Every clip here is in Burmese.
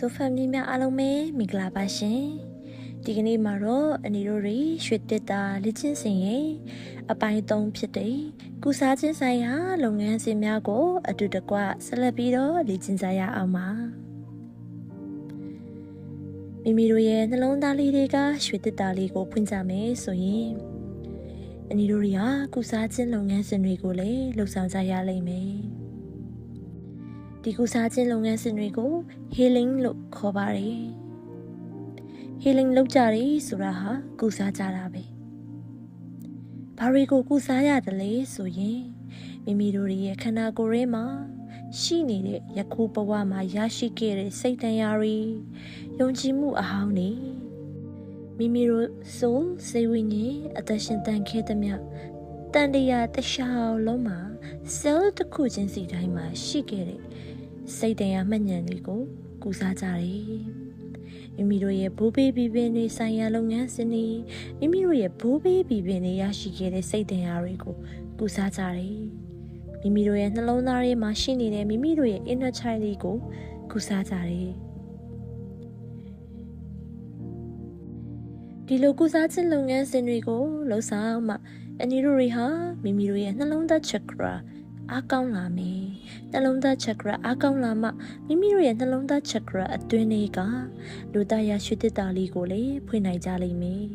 ဆိုဖမ်လီများအားလုံးပဲမင်္ဂလာပါရှင်ဒီကနေ့မှာတော့အနီတို့တွေရွှေတစ်တာလက်ချင်းစင်ရဲ့အပိုင်း၃ဖြစ်တဲ့ကုစားချင်းဆိုင်ရာလုပ်ငန်းစဉ်များကို အတူတကွဆက်လက်ပြီးတော့လေ့ကျင့်ကြရအောင်ပါမိမိတို့ရဲ့နှလုံးသားလေးတွေကရွှေတစ်တာလေးကိုဖွင့်ကြမယ်ဆိုရင်အနီတို့တွေကကုစားချင်းလုပ်ငန်းစဉ်တွေကိုလည်းလှုပ်ဆောင်ကြရလိမ့်မယ် ဒီကုစားခြင်းလုပ်ငန်းစဉ်တွေကို healing လို့ခေါ်ပါတယ်။ healing လုပ်ကြတယ်ဆိုတာဟာကုစားကြတာပဲ။ဘာတွေကိုကုစားရတယ်လဲဆိုရင်မိမိတို့ရဲ့ခန္ဓာကိုယ်ထဲမှာရှိနေတဲ့ယခုဘဝမှာရရှိခဲ့တဲ့စိတ်တရားတွေယုံကြည်မှုအဟောင်းတွေမိမိတို့ဆိုစိတ်ဝိညာဉ်အသက်ရှင်တန်ခဲ့သမျှတန်တရာတခြားလုံးမှာ cell တစ်ခုချင်းစီတိုင်းမှာရှိခဲ့တဲ့ စိတ်တရားမှတ်ဉာဏ်တွေကိုကူစားကြတယ်မိမိတို့ရဲ့ဘိုးဘေးပြည်ပင်တွေဆိုင်ရာလုပ်ငန်းစဉ်တွေမိမိတို့ရဲ့ဘိုးဘေးပြည်ပင်တွေရရှိခဲ့တဲ့စိတ်တရားတွေကိုကူစားကြတယ်မိမိတို့ရဲ့နှလုံးသားထဲမှာရှိနေတဲ့မိမိတို့ရဲ့ inner child လေးကိုကူစားကြတယ်ဒီလိုကုစားခြင်းလုပ်ငန်းစဉ်တွေကိုလှုပ်ဆောင်မှအနီတို့တွေဟာမိမိတို့ရဲ့နှလုံးသား chakra အားကောင်းလာမယ်နှလုံးသား chakra အားကောင်းလာမှမိမိတို့ရဲ့နှလုံးသား chakra အတွင်းလေးကလူသားရရွှေတစ်တာလေးကိုလည်းဖွင့်နိုင်ကြလိမ့်မယ်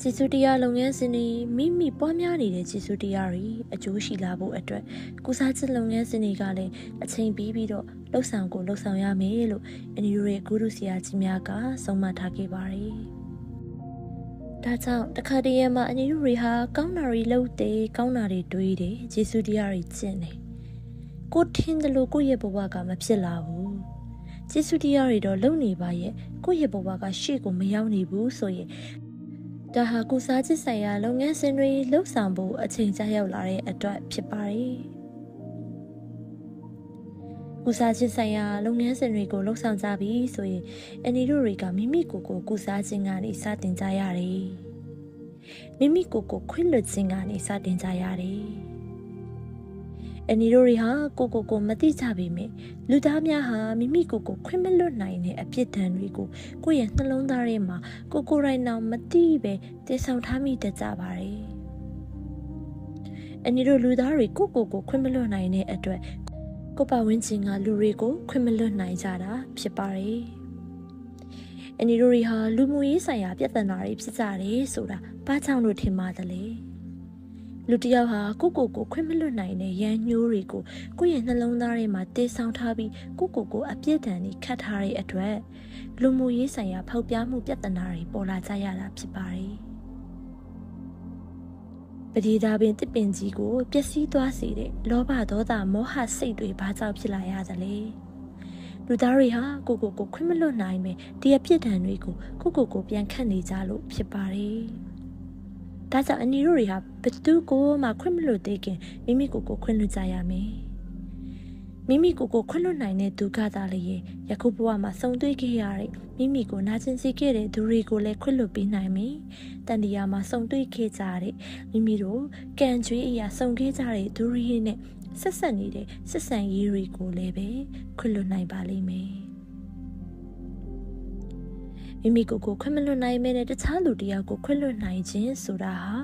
ကျေးဇူးတရားလုပ်ငန်းစဉ်တွေမိမိပွားများနေတဲ့ကျေးဇူးတရားတွေအကျိုးရှိလာဖို့အတွက်ကုစားခြင်းလုပ်ငန်းစဉ်တွေကလည်းအချိန်ပြီးပြီးတော့လှုပ်ဆောင်ကိုလှုပ်ဆောင်ရမယ်လို့အနီတို့ရဲ့ဂုရုဆရာကြီးများကဆုံးမထားခဲ့ပါတယ်။ ဒါကြောင့်တခါတည်းရမှာအညီတို့တွေဟာကောင်းတာတွေလုပ်တယ်ကောင်းတာတွေတွေးတယ်ဂျေစုတရားတွေကျင့်တယ်ကိုထင်းတယ်လို့ကိုယ့်ရဲ့ဘဝကမဖြစ်လာဘူးဂျေစုတရားတွေတော့လုံနေပါရဲ့ကိုယ့်ရဲ့ဘဝကရှေ့ကိုမရောက်နေဘူးဆိုရင်ဒါဟာကုစားချစ်ဆိုင်ရာလုပ်ငန်းစဉ်တွေလှုပ်ဆောင်ဖို့အချိန်ကြာရောက်လာတဲ့အတွက်ဖြစ်ပါတယ် ကုစားခြင်းဆိုင်ရာလုပ်ငန်းစဉ်တွေကိုလှုပ်ဆောင်ကြပြီဆိုရင်အနီတို့တွေကမိမိကိုယ်ကိုကုစားခြင်းကနေစတင်ကြရတယ်။မိမိကိုယ်ကိုခွင့်လွှတ်ခြင်းကနေစတင်ကြရတယ်။အနီတို့တွေဟာကိုကိုကိုမသိကြပေမဲ့လူသားများဟာမိမိကိုကိုခွင့်မလွတ်နိုင်တဲ့အပြစ်ဒဏ်တွေကိုကိုယ့်ရဲ့နှလုံးသားထဲမှာကိုကိုရိုင်းအောင်မသိပဲတည်ဆောင်ထားမိတတ်ကြပါတယ်။အနီတို့လူသားတွေကိုကိုကိုခွင့်မလွတ်နိုင်တဲ့အတွက် ကိုပဝင်းချင်းကလူတွေကိုခွင့်မလွတ်နိုင်ကြတာဖြစ်ပါတယ်။အနီတို့တွေဟာလူမှုရေးဆိုင်ရာပြဿနာတွေဖြစ်ကြတယ်ဆိုတာဘာကြောင့်လို့ထင်ပါသလဲ။လူတယောက်ဟာကိုကိုကိုခွင့်မလွတ်နိုင်တဲ့ရန်ညိုးတွေကိုကိုယ့်ရဲ့နှလုံးသားထဲမှာတေးဆောင်ထားပြီးကိုကိုကိုအပြစ်ဒဏ်တွေခတ်ထားတဲ့အတွက်လူမှုရေးဆိုင်ရာဖောက်ပြမှုပြဿနာတွေပေါ်လာကြရတာဖြစ်ပါတယ်။ ပတိဒါပင်တစ်ပင်ကြီးကိုပျက်စီးသွားစေတဲ့လောဘဒေါသမောဟစိတ်တွေဘာကြောင့်ဖြစ်လာရသလဲလူသားတွေဟာကိုကိုကိုခွင့်မလွတ်နိုင်ပဲဒီအဖြစ်ဒဏ်တွေကိုကိုကိုကိုပြန်ခတ်နေကြလို့ဖြစ်ပါတယ်ဒါကြောင့်အနီတို့တွေဟာဘသူကိုမှခွင့်မလွတ်သေးခင်မိမိကိုကိုခွင့်လွတ်ကြရမယ် မိမိကိုကိုခွင့်လွတ်နိုင်တဲ့သူကသာလေယခုဘဝမှာဆုံတွေ့ခဲ့ရတဲ့မိမိကိုနာကျင်စေခဲ့တဲ့သူတွေကိုလည်းခွင့်လွတ်ပေးနိုင်မယ်။တန်တရားမှာဆုံတွေ့ခဲ့ကြတဲ့မိမိတို့ကံကြွေးအရာဆုံခဲ့ကြတဲ့သူတွေနဲ့ဆက်ဆက်နေတဲ့ဆက်ဆံရေးတွေကိုလည်းပဲခွင့်လွတ်နိုင်ပါလိမ့်မယ်။မိမိကိုယ်ကိုခွင့်မလွတ်နိုင်မဲ့တခြားလူတယောက်ကိုခွင့်လွတ်နိုင်ခြင်းဆိုတာဟာ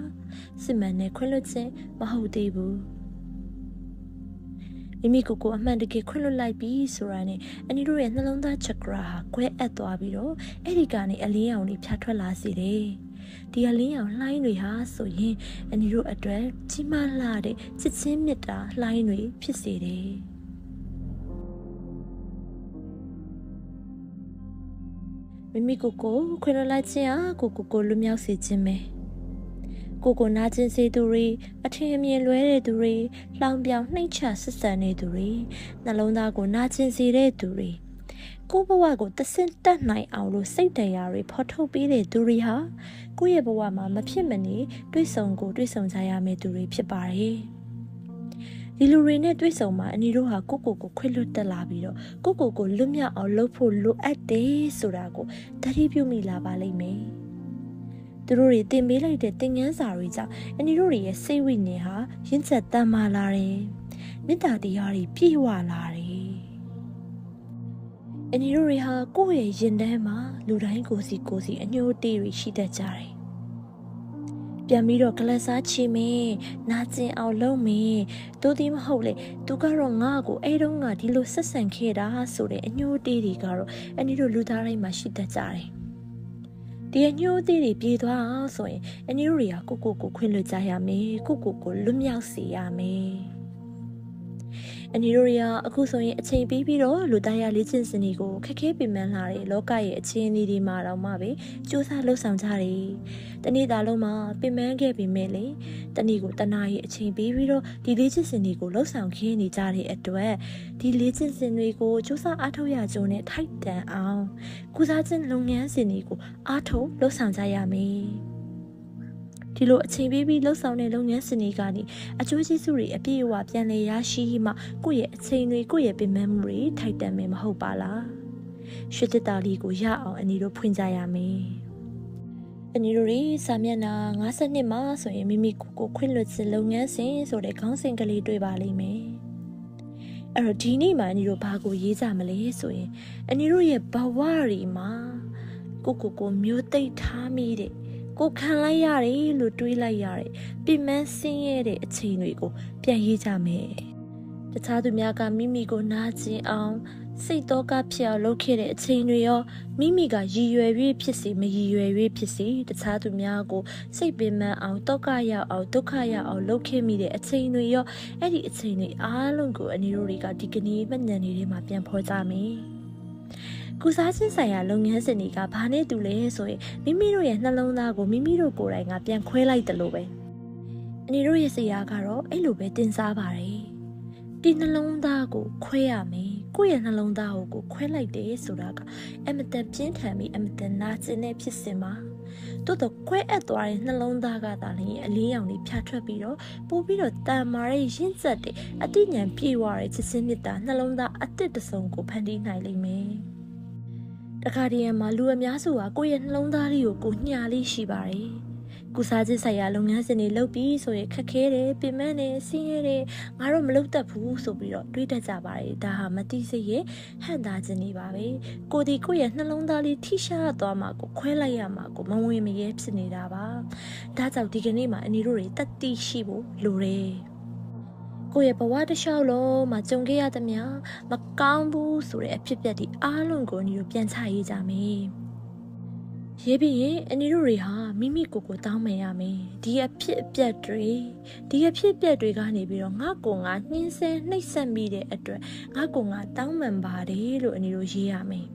စစ်မှန်တဲ့ခွင့်လွတ်ခြင်းမဟုတ်သေးဘူး။ မိမိကိုယ်ကိုအမှန်တကယ်ခွင့်လွတ်လိုက်ပြီဆိုတာနဲ့အနီတို့ရဲ့နှလုံးသား chakra ဟာကွဲအပ်သွားပြီးတော့အဲ့ဒီကနေအလင်းရောင်တွေဖြတ်ထွက်လာစေတယ်။ဒီအလင်းရောင်လှိုင်းတွေဟာဆိုရင်အနီတို့အတွက်ကြီးမားလာတဲ့ချစ်ချင်းမေတ္တာလှိုင်းတွေဖြစ်စေတယ်။မိမိကိုယ်ကိုခွင့်လွှတ်လိုက်ခြင်းဟာကိုကိုကိုလွတ်မြောက်စေခြင်းပဲ။ ကိုကိုနာကျင်စေသူတွေအထင်အမြင်လွဲတဲ့သူတွေလှောင်ပြောင်နှိမ့်ချဆက်ဆံနေသူတွေနှလုံးသားကိုနာကျင်စေတဲ့သူတွေကိုဘဝကိုတဆင့်တက်နိုင်အောင်လို့စိတ်တရားတွေဖော်ထုတ်ပေးတဲ့သူတွေဟာကိုယ့်ရဲ့ဘဝမှာမဖြစ်မနေတွေးဆုံကိုတွေးဆုံကြရမယ့်သူတွေဖြစ်ပါတယ်ဒီလူတွေနဲ့တွေ့ဆုံမှာအနီတို့ဟာကိုကိုကိုခွင့်လွတ်တက်လာပြီးတော့ကိုကိုကိုလွတ်မြောက်အောင်လုပ်ဖို့လိုအပ်တယ်ဆိုတာကိုတတိပြုမိလာပါလိမ့်မယ်။ သူတို့တွေတင်ပေးလိုက်တဲ့သင်ငန်းစာတွေကြောင့်အနီတို့တွေရဲ့စိတ်ဝိညာဉ်ဟာရင့်ချက်တမ်းမာလာတယ်မေတ္တာတရားတွေပြည့်ဝလာတယ်အနီတို့တွေဟာကိုယ့်ရဲ့ရင်ထဲမှာလူတိုင်းကိုစီကိုစီအညှိုးတေးတွေရှိတတ်ကြတယ်ပြန်ပြီးတော့ကလစားချီမင်းနာကျင်အောင်လုပ်မင်းတို့ဒီမဟုတ်လေသူကတော့ငါ့ကိုအဲ့တုန်းကဒီလိုဆက်ဆံခဲ့တာဆိုတဲ့အညှိုးတေးတွေကတော့အနီတို့လူသားတိုင်းမှာရှိတတ်ကြတယ် ဒီအညိုးသေးတွေပြေးသွားအောင်ဆိုရင်အနည်းတို့တွေကကိုကိုကိုခွင့်လွှတ်ကြရမယ်ကိုကိုကိုလွတ်မြောက်စေရမယ် အနီတို့တွေကအခုဆိုရင်အချိန်ပြီးပြီးတော့လူသားရလေ့ကျင့်စင်တွေကိုခက်ခဲပင်ပန်းလာတဲ့လောကရဲ့အခြေအနေတွေမှာတော့မှပဲစူးစမ်းလှုပ်ဆောင်ကြတယ်။တနေ့တာလုံးမှာပင်ပန်းခဲ့ပေမဲ့လေတနေ့ကိုတနာရဲ့အချိန်ပြီးပြီးတော့ဒီလေ့ကျင့်စင်တွေကိုလှုပ်ဆောင်ခင်းနေကြတဲ့အတွက်ဒီလေ့ကျင့်စင်တွေကိုစူးစမ်းအားထုတ်ရကြုံနဲ့ထိုက်တန်အောင်ကုစားခြင်းလုပ်ငန်းစဉ်တွေကိုအားထုတ်လှုပ်ဆောင်ကြရမယ်။ ဒီလိုအချိန်ပေးပြီးလှုပ်ဆောင်တဲ့လုပ်ငန်းစဉ်တွေကနေအကျိုးကျေးဇူးတွေအပြည့်အဝပြန်လည်ရရှိမှကိုယ့်ရဲ့အချိန်တွေကိုယ့်ရဲ့ပင်ပန်းမှုတွေထိုက်တန်မယ်မဟုတ်ပါလားရွှေတတာလေးကိုရအောင်အနီတို့ဖွင့်ကြရမယ်အနီတို့ရေစာမျက်နှာ52မှာဆိုရင်မိမိကိုယ်ကိုခွင့်လွှတ်ခြင်းလုပ်ငန်းစဉ်ဆိုတဲ့ခေါင်းစဉ်ကလေးတွေ့ပါလိမ့်မယ်အဲ့တော့ဒီနေ့မှာအနီတို့ဘာကိုရေးကြမလဲဆိုရင်အနီတို့ရဲ့ဘဝတွေမှာကိုကိုကိုမျိုးသိပ်ထားမိတဲ့ ကိုခံလိုက်ရတယ်လို့တွေးလိုက်ရတယ်ပြင်မဆင်းရဲတဲ့အချိန်တွေကိုပြန်ရေးကြမယ်တခြားသူများကမိမိကိုနာကျင်အောင်စိတ်တော့ကဖြစ်အောင်လုပ်ခဲ့တဲ့အချိန်တွေရောမိမိကရည်ရွယ်၍ဖြစ်စီမရည်ရွယ်၍ဖြစ်စီတခြားသူများကိုစိတ်ပင်ပန်းအောင်တောကရောက်အောင်ဒုက္ခရောက်အောင်လုပ်ခဲ့မိတဲ့အချိန်တွေရောအဲ့ဒီအချိန်တွေအားလုံးကိုအနည်းတို့တွေကဒီကနေ့မှတ်ဉာဏ်တွေထဲမှာပြန်ဖော်ကြမယ် ကုစားခြင်းဆိုင်ရာလုပ်ငန်းစဉ်တွေကဘာနဲ့တူလဲဆိုရင်မိမိတို့ရဲ့နှလုံးသားကိုမိမိတို့ကိုယ်တိုင်ကပြန်ခွဲလိုက်တယ်လို့ပဲအနီတို့ရဲ့စရာကတော့အဲ့လိုပဲတင်စားပါတယ်ဒီနှလုံးသားကိုခွဲရမယ်ကိုယ့်ရဲ့နှလုံးသားကိုခွဲလိုက်တယ်ဆိုတာကအမတန်ပြင်းထန်ပြီးအမတန်နာကျင်တဲ့ဖြစ်စဉ်ပါတို့တော့ခွဲအပ်သွားတဲ့နှလုံးသားကသာလျှင်အလင်းရောင်လေးဖြာထွက်ပြီးတော့ပို့ပြီးတော့တန်မာတဲ့ရင့်ဆက်တဲ့အတိညာပြေဝတဲ့ချစ်စင်းမြတ်တာနှလုံးသားအတစ်တစုံကိုဖန်တီးနိုင်လိမ့်မယ် တခါတည်းမှာလူအများစုကကိုယ့်ရဲ့နှလုံးသားလေးကိုကိုညှာလေးရှိပါတယ်။ကုစားခြင်းဆိုင်ရာလုပ်ငန်းစဉ်တွေလုပ်ပြီးဆိုရင်ခက်ခဲတယ်ပြင်ပန်းတယ်ဆင်းရဲတယ်ငါတို့မလုပ်တတ်ဘူးဆိုပြီးတော့တွေးတတ်ကြပါတယ်။ဒါဟာမတိစိတ်ရဲ့ဟန်တာခြင်းတွေပါပဲ။ကိုဒီကိုယ့်ရဲ့နှလုံးသားလေးထိရှားသွားမှကိုခွဲလိုက်ရမှကိုမဝင်မရဲဖြစ်နေတာပါ။ဒါကြောင့်ဒီကနေ့မှာအနီတို့တွေတတိရှိဖို့လိုတယ်။ ကိုယ့်ရဲ့ဘဝတစ်လျှောက်လုံးမှာကြုံခဲ့ရသမျှမကောင်းဘူးဆိုတဲ့အဖြစ်အပျက်တွေအားလုံးကိုအနီတို့ပြန်ချရေးကြမယ်။ရေးပြီးရင်အနီတို့တွေဟာမိမိကိုယ်ကိုတောင်းပန်ရမယ်။ဒီအဖြစ်အပျက်တွေဒီအဖြစ်အပျက်တွေကနေပြီးတော့ငါကိုငါနှင်းဆဲနှိပ်စက်မိတဲ့အတွက်ငါကိုငါတောင်းပန်ပါတယ်လို့အနီတို့ရေးရမယ်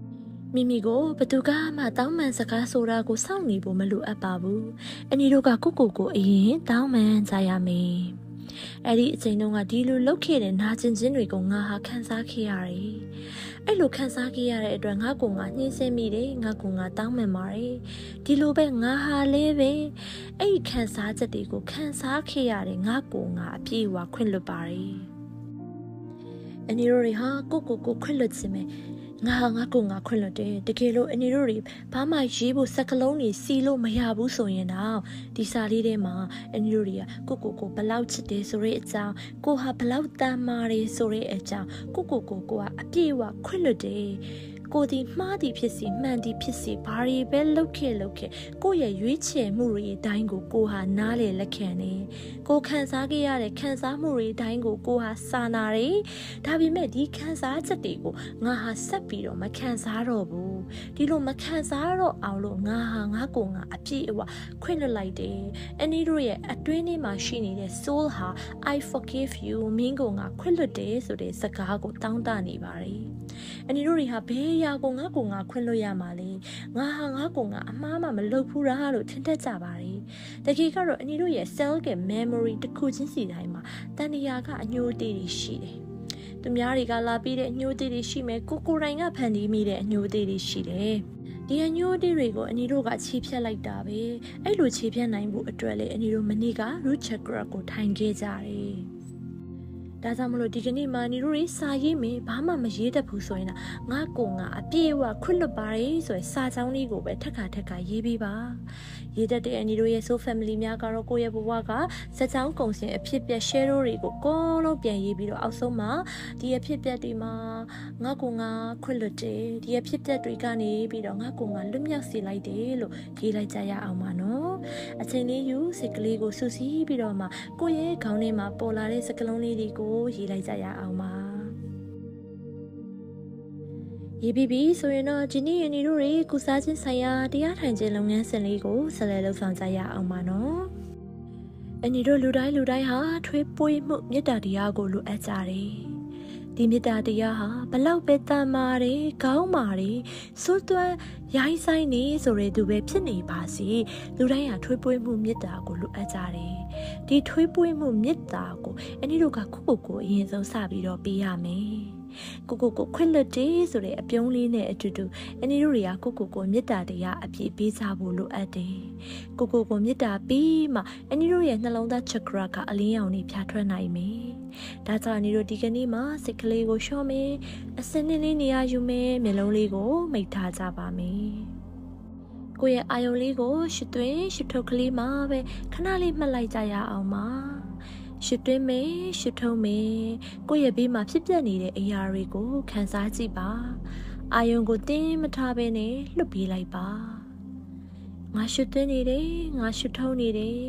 ။မိမိကိုဘသူကမှတောင်းပန်စကားဆိုတာကိုစောင့်နေဖို့မလိုအပ်ပါဘူး။အနီတို့ကကိုကိုကိုအရင်တောင်းပန်ကြရမယ်။ အဲ့ဒီအချိန်တုန်းကဒီလိုလှုပ်ခဲ့တဲ့နာကျင်ခြင်းတွေကိုငါဟာခံစားခဲ့ရတယ်။အဲ့လိုခံစားခဲ့ရတဲ့အတွက်ငါကငါနှင်းဆင်းမိတယ်ငါကငါတောင်းပန်ပါတယ်။ဒီလိုပဲငါဟာလည်းပဲအဲ့ဒီခံစားချက်တွေကိုခံစားခဲ့ရတဲ့ငါကငါအပြည့်အဝခွင့်လွတ်ပါတယ်။ အနီရိုတွေဟာကိုကိုကိုခွင့်လွတ်ခြင်းပဲငါငါကိုငါခွင့်လွတ်တယ်တကယ်လို့အနေတို့တွေဘာမှရေးဖို့စက်ကလုံးတွေစီလို့မရဘူးဆိုရင်တော့ဒီစာလေးထဲမှာအနေတို့တွေကကိုကိုကိုဘလောက်ချစ်တယ်ဆိုတဲ့အကြောင်းကိုဟာဘလောက်တမ်းမာတယ်ဆိုတဲ့အကြောင်းကိုကိုကိုကိုကအပြည့်အဝခွင့်လွတ်တယ် ကိုဒီမှားသည်ဖြစ်စီမှန်သည်ဖြစ်စီဘာတွေပဲလုပ်ခဲ့လုပ်ခဲ့ကိုရဲ့ရွေးချယ်မှုတွေအတိုင်းကိုကိုဟာနားလေလက်ခံနေကိုခံစားခဲ့ရတဲ့ခံစားမှုတွေအတိုင်းကိုကိုဟာစာနာတယ်ဒါပေမဲ့ဒီခံစားချက်တွေကိုငါဟာဆက်ပြီးတော့မခံစားတော့ဘူးဒီလိုမခံစားတော့အောင်လို့ငါဟာငါကိုငါအပြည့်အဝခွင့်လွှတ်လိုက်တယ်အန်နီတို့ရဲ့အတွင်းထဲမှာရှိနေတဲ့ soul ဟာ I forgive you မင်းကိုငါခွင့်လွှတ်တယ်ဆိုတဲ့စကားကိုတောင်းတနေပါတယ် အန်နီတို့တွေဟာဘယ်ရာကိုငါကိုငါခွင့်လွှတ်ရမှာလဲငါဟာငါကိုငါအမှားမှမလုပ်ဘူးလားလို့ထင်တတ်ကြပါတယ်တကယ်ကတော့အန်နီတို့ရဲ့ cell က memory တစ်ခုချင်းစီတိုင်းမှာတန်တရားကအညိုတေးတွေရှိတယ်သူများတွေကလာပြီးတဲ့အညိုသေးတွေရှိမယ်ကိုကိုတိုင်ကဖန်တီးမိတဲ့အညိုသေးတွေရှိတယ်ဒီအညိုသေးတွေကိုအနီတို့ကခြေဖြတ်လိုက်တာပဲအဲ့လိုခြေဖြတ်နိုင်ဖို့အတွက်လေအနီတို့မနေ့က root chakra ကိုထိုင်ခဲ့ကြတယ် ဒါကြောင့်မလို့ဒီကနေ့မှညီတို့တွေစာရေးမယ်ဘာမှမရေးတတ်ဘူးဆိုရင်ငါကိုငါအပြည့်အဝခွင့်လွတ်ပါတယ်ဆိုရင်စာကြောင်းလေးကိုပဲထက်ခါထက်ခါရေးပေးပါရေးတတ်တဲ့အညီတို့ရဲ့ soul family များကတော့ကိုယ့်ရဲ့ဘဝကစက်ချောင်းကုံစင်အဖြစ်ပြက် share တွေကိုကောလုံးပြန်ရေးပြီးတော့အောက်ဆုံးမှာဒီအဖြစ်ပြက်တွေမှာငါကိုငါခွင့်လွတ်တယ်ဒီအဖြစ်ပြက်တွေကနေပြီးတော့ငါကိုငါလွတ်မြောက်စေလိုက်တယ်လို့ရေးလိုက်ကြရအောင်ပါနော်အချိန်လေးယူစိတ်ကလေးကိုစူးစီးပြီးတော့မှကိုယ့်ရဲ့ခေါင်းထဲမှာပေါ်လာတဲ့စကလုံးလေးတွေကိုရေးလိုက်ကြရအောင်ပါရေးပြီးပြီဆိုရင်တော့ဒီနေ့ယနေ့တို့တွေကုစားခြင်းဆိုင်ရာတရားထိုင်ခြင်းလုပ်ငန်းစဉ်လေးကိုဆက်လက်လုပ်ဆောင်ကြရအောင်ပါနော်အညီတို့လူတိုင်းလူတိုင်းဟာထွေးပွေးမှုမေတ္တာတရားကိုလိုအပ်ကြတယ်ဒီမေတ္တာတရားဟာဘလောက်ပဲတန်မာတယ်ကောင်းမာတယ်စွတ်သွမ်းရိုင်းဆိုင်နေဆိုတဲ့သူပဲဖြစ်နေပါစေလူတိုင်းဟာထွေးပွေးမှုမေတ္တာကိုလိုအပ်ကြတယ် ဒီထွေးပွေးမှုမေတ္တာကိုအညီတို့ကခုခုကိုအရင်ဆုံးစပြီးတော့ပေးရမယ်ကိုကိုကိုခွင့်လွတ်တယ်ဆိုတဲ့အပြုံးလေးနဲ့အတူတူအနီတို့တွေကကိုကိုကိုမေတ္တာတရားအပြည့်ပေးစားဖို့လိုအပ်တယ်။ကိုကိုကိုမေတ္တာပြီးမှအနီတို့ရဲ့နှလုံးသား chakra ကအလင်းရောင်တွေဖြာထွက်နိုင်မယ်။ဒါကြောင့်အနီတို့ဒီကနေ့မှာစိတ်ကလေးကိုလျှော့မယ်။အစင်းလေးနေရာယူမယ်မျက်လုံးလေးကိုမိတ်ထားကြပါမယ်။ ကိုယ့်ရဲ့အာယုံလေးကိုရှစ်သွင်းရှစ်ထုတ်ကလေးမှာပဲခဏလေးမှတ်လိုက်ကြရအောင်ပါ။ရှစ်တွင်းမယ်ရှစ်ထုံးမယ်ကိုယ့်ရဲ့ဘေးမှာဖြစ်ပျက်နေတဲ့အရာတွေကိုခံစားကြည့်ပါအာယုံကိုတင်းမထားဘဲနဲ့လွတ်ပေးလိုက်ပါငါရှစ်သွင်းနေတယ်ငါရှစ်ထုံးနေတယ်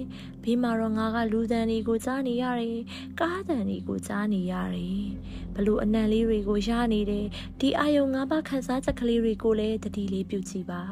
ဘေးမှာတော့ငါကလူသံတွေကိုကြားနေရတယ်ကားသံတွေကိုကြားနေရတယ်ဘလို့အနံလေးတွေကိုရနေတယ်ဒီအာယုံငါးပါးခံစားချက်ကလေးတွေကိုလည်းတတိလေးပြုကြည့်ပါ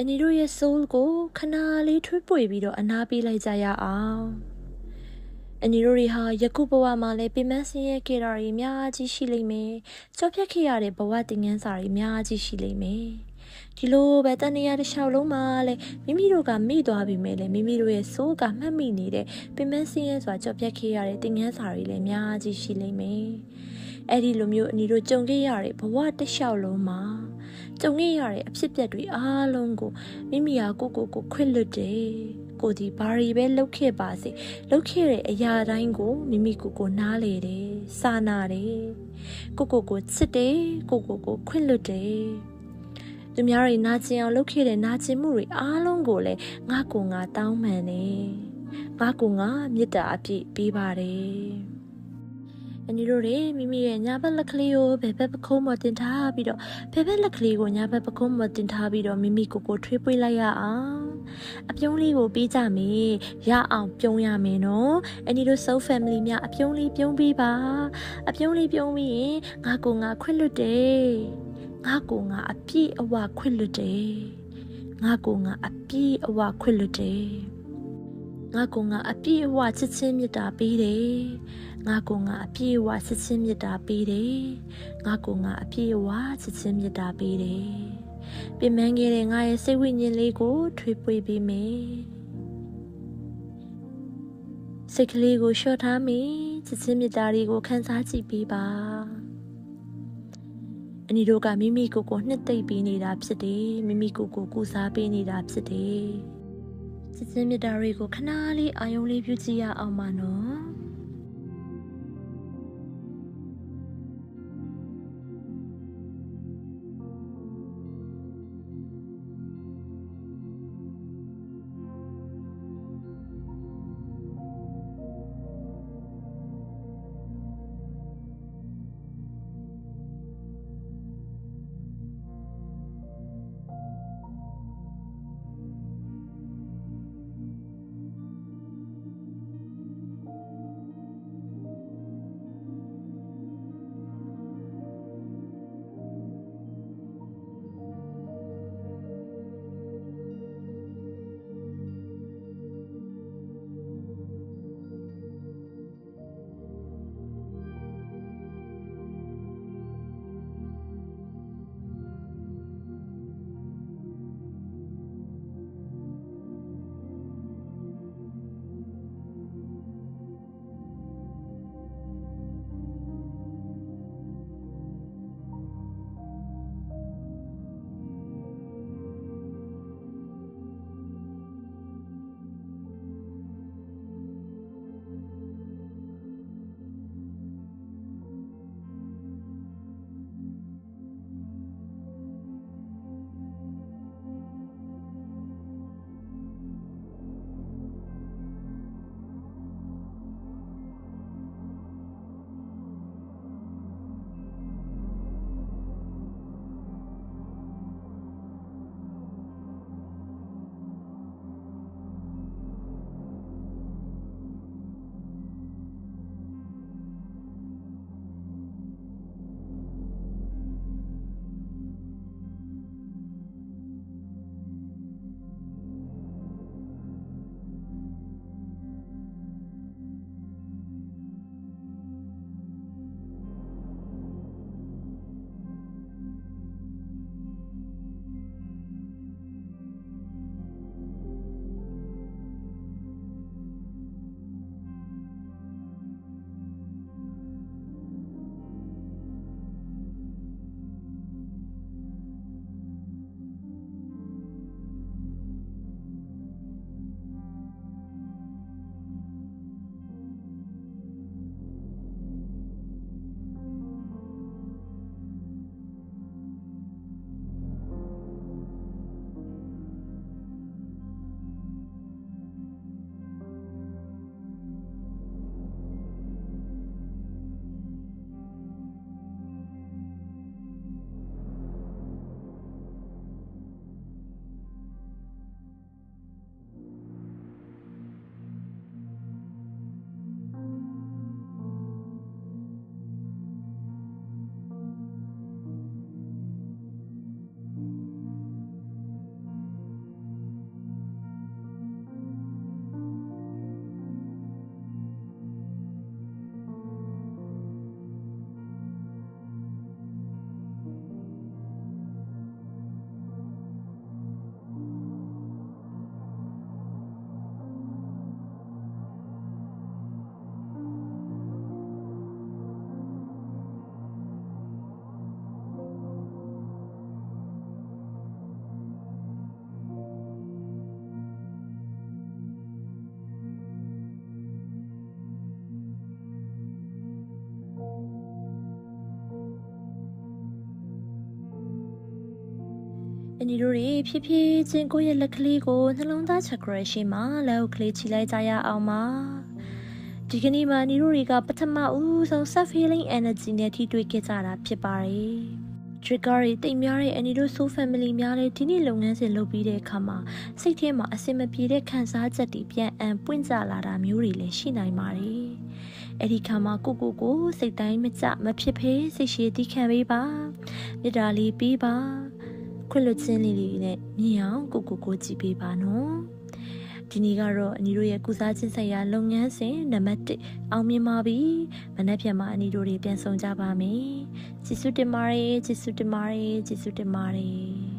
အနီတို့ရဲ့ soul ကိုခဏလေးထွေးပွေပြီးတော့အနာပေးလိုက်ကြရအောင်အနီတို့တွေဟာယခုဘဝမှာလည်းပင်မဆင်းရဲခဲ့တာတွေအများကြီးရှိလိမ့်မယ်ကြောဖြတ်ခဲ့ရတဲ့ဘဝတင်ငန်းစာတွေအများကြီးရှိလိမ့်မယ်ဒီလိုပဲတန်နေရတစ်လျှောက်လုံးမှာလည်းမိမိတို့ကမိသွားပြီမဲ့လည်းမိမိတို့ရဲ့ဆိုးကမှတ်မိနေတဲ့ပင်မဆင်းရဲစွာကြောဖြတ်ခဲ့ရတဲ့တင်ငန်းစာတွေလည်းအများကြီးရှိလိမ့်မယ်အဲ့ဒီလိုမျိုးအနီတို့ကြုံခဲ့ရတဲ့ဘဝတစ်လျှောက်လုံးမှာ ကြုံခဲ့ရတဲ့အဖြစ်အပျက်တွေအားလုံးကိုမိမိဟာကိုကိုကိုခွင့်လွတ်တယ်ကိုဒီဘာရီပဲလှုပ်ခဲ့ပါစေလှုပ်ခဲ့တဲ့အရာတိုင်းကိုမိမိကိုကိုနားလေတယ်စာနာတယ်ကိုကိုကိုချစ်တယ်ကိုကိုကိုခွင့်လွတ်တယ်သူများတွေနာကျင်အောင်လုပ်ခဲ့တဲ့နာကျင်မှုတွေအားလုံးကိုလည်းငါကိုငါတောင်းပန်တယ်ငါကိုငါမေတ္တာအပြည့်ပေးပါတယ် အန်ဒီတို့တွေမိမိရဲ့ညာဘက်လက်ကလေးကိုဘယ်ဘက်ပခုံးပေါ်တင်ထားပြီးတော့ဘယ်ဘက်လက်ကလေးကိုညာဘက်ပခုံးပေါ်တင်ထားပြီးတော့မိမိကိုကိုထွေးပွေးလိုက်ရအောင်အပြုံးလေးကိုပြီးကြမေရအောင်ပြုံးရမယ်နော်အန်ဒီတို့ soul family များအပြုံးလေးပြုံးပြီးပါအပြုံးလေးပြုံးပြီးရင်ငါကိုငါခွင့်လွတ်တယ်ငါကိုငါအပြည့်အဝခွင့်လွတ်တယ်ငါကိုငါအပြည့်အဝခွင့်လွတ်တယ် ငါကိုငါအပြည့်အဝချစ်ချင်းမေတ္တာပေးတယ်ငါကိုငါအပြည့်အဝချစ်ချင်းမေတ္တာပေးတယ်ငါကိုငါအပြည့်အဝချစ်ချင်းမေတ္တာပေးတယ်ပြင်ပန်းခဲ့တဲ့ငါရဲ့စိတ်ဝိညာဉ်လေးကိုထွေးပွေပေးမယ်စိတ်ကလေးကိုလျှော့ထားမိချစ်ချင်းမေတ္တာတွေကိုခန်းစားကြည့်ပေးပါအနီတို့ကမိမိကိုယ်ကိုနှစ်သိမ့်ပေးနေတာဖြစ်တယ်မိမိကိုယ်ကိုကူစားပေးနေတာဖြစ်တယ် ချစ်ချင်းမေတ္တာတွေကိုခဏလေးအာယုံလေးပြုကြည့်ရအောင်ပါနော် အညီတို့တွေဖြည်းဖြည်းချင်းကိုယ့်ရဲ့လက်ကလေးကိုနှလုံးသား chakra ရှိမှလက်အုပ်ကလေးခြိလိုက်ကြရအောင်ပါဒီကနေ့မှာညီတို့တွေကပထမဦးဆုံး self healing energy နဲ့ထိတွေ့ခဲ့ကြတာဖြစ်ပါတယ် trigger တွေတိတ်များတဲ့အန်ဒီတို့ soul family များလည်းဒီနေ့လုပ်ငန်းစဉ်လုပ်ပြီးတဲ့အခါမှာစိတ်ထဲမှာအစင်မပြေတဲ့ခံစားချက်တွေပြန်အံပွင့်ကြလာတာမျိုးတွေလည်းရှိနိုင်ပါတယ်။အဲ့ဒီခါမှာကိုကိုကိုစိတ်တိုင်းမကြမဖြစ်ဖေးစိတ်ရှည်သီးခံပေးပါ။မေတ္တာလေးပေးပါ။ ခွင့်လွှတ်ခြင်းလေးလေးနဲ့မြင်အောင်ကိုကိုကိုကြည်ပေးပါနော်။ဒီနေ့ကတော့အနီတို့ရဲ့ကုစားခြင်းဆိုင်ရာလုပ်ငန်းစဉ်နံပါတ်1အောင်မြင်ပါပြီမနက်ဖြန်မှာအနီတို့တွေပြန်ဆောင်ကြပါမယ်ကျေးဇူးတင်ပါတယ်ကျေးဇူးတင်ပါတယ်ကျေးဇူးတင်ပါတယ်